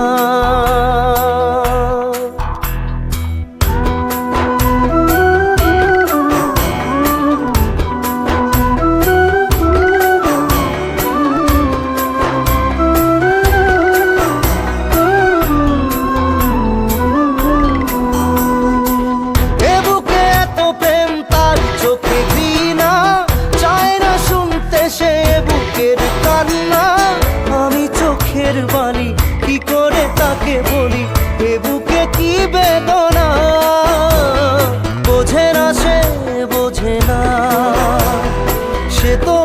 বোঝে তোমাকে বলি এ বুকে কি বেদনা? বোঝে না সে বোঝে না। সে তো